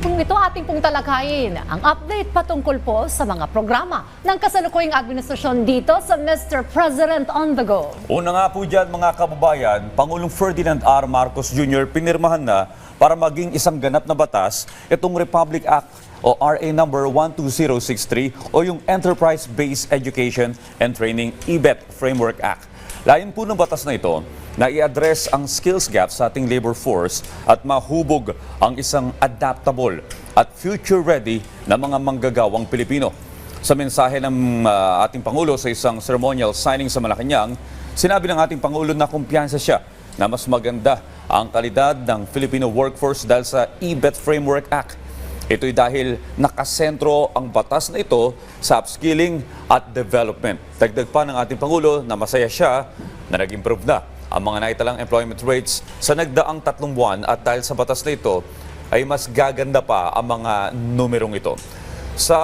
pong ito ating pong talakayin ang update patungkol po sa mga programa ng kasalukuyang administrasyon dito sa Mr. President on the Go. Una nga po dyan mga kababayan, Pangulong Ferdinand R. Marcos Jr. pinirmahan na para maging isang ganap na batas itong Republic Act o RA number 12063 o yung Enterprise-Based Education and Training EBET Framework Act. Layon po ng batas na ito na i-address ang skills gap sa ating labor force at mahubog ang isang adaptable at future-ready na mga manggagawang Pilipino. Sa mensahe ng ah, ating Pangulo sa isang ceremonial signing sa Malacanang, sinabi ng ating Pangulo na kumpiyansa siya na mas maganda ang kalidad ng Filipino workforce dahil sa EBET Framework Act. Ito'y dahil nakasentro ang batas na ito sa upskilling at development. Dagdag pa ng ating Pangulo na masaya siya na nag-improve na ang mga naitalang employment rates sa nagdaang tatlong buwan at dahil sa batas na ito ay mas gaganda pa ang mga numerong ito. Sa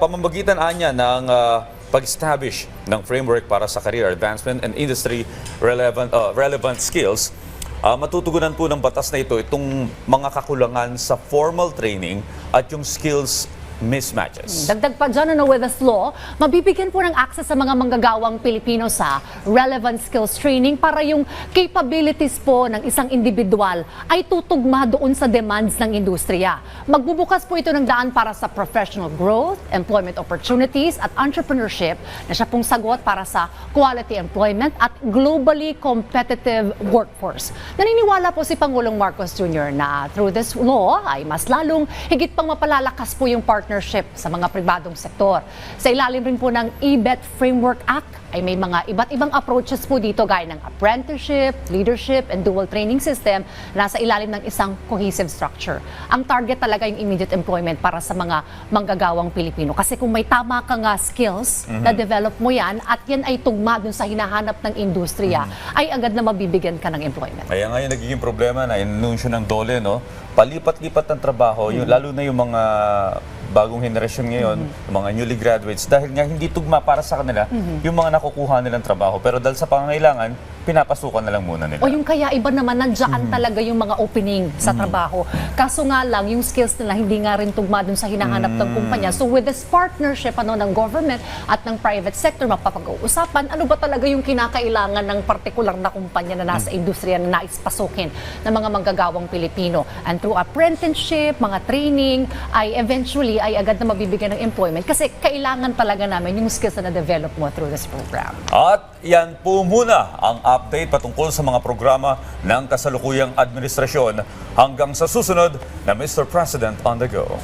pamamagitan anya ng ah, pag-establish ng framework para sa career advancement and industry relevant, ah, relevant skills, ah, matutugunan po ng batas na ito itong mga kakulangan sa formal training at yung skills mismatches. Dagdag pa dyan, ano, with this law, mabibigyan po ng access sa mga manggagawang Pilipino sa relevant skills training para yung capabilities po ng isang individual ay tutugma doon sa demands ng industriya. Magbubukas po ito ng daan para sa professional growth, employment opportunities at entrepreneurship na siya pong sagot para sa quality employment at globally competitive workforce. Naniniwala po si Pangulong Marcos Jr. na through this law ay mas lalong higit pang mapalalakas po yung partnership sa mga pribadong sektor. Sa ilalim rin po ng EBET Framework Act ay may mga iba't ibang approaches po dito gaya ng apprenticeship, leadership, and dual training system na nasa ilalim ng isang cohesive structure. Ang target talaga yung immediate employment para sa mga manggagawang Pilipino. Kasi kung may tama ka nga skills na develop mo yan at yan ay tugma dun sa hinahanap ng industriya, ay agad na mabibigyan ka ng employment. Kaya nga yung nagiging problema na inunsyo ng dole, no? Palipat-lipat ng trabaho, yung, lalo na yung mga bagong henerasyon ngayon, yung mga newly graduates, dahil nga hindi tugma para sa kanila yung mga nakukuha nilang trabaho. Pero dahil sa pangangailangan, pinapasukan na lang muna nila. O yung kaya iba naman, nandiyan talaga yung mga opening sa trabaho. Kaso nga lang, yung skills nila hindi nga rin tugma dun sa hinahanap ng kumpanya. So with this partnership ano, ng government at ng private sector, mapapag-uusapan, ano ba talaga yung kinakailangan ng partikular na kumpanya na nasa industriya na nais pasukin ng mga manggagawang Pilipino. And through apprenticeship, mga training, ay eventually ay agad na mabibigyan ng employment kasi kailangan talaga namin yung skills na na-develop mo through this program. At yan po muna ang update patungkol sa mga programa ng kasalukuyang administrasyon hanggang sa susunod na Mr. President on the Go.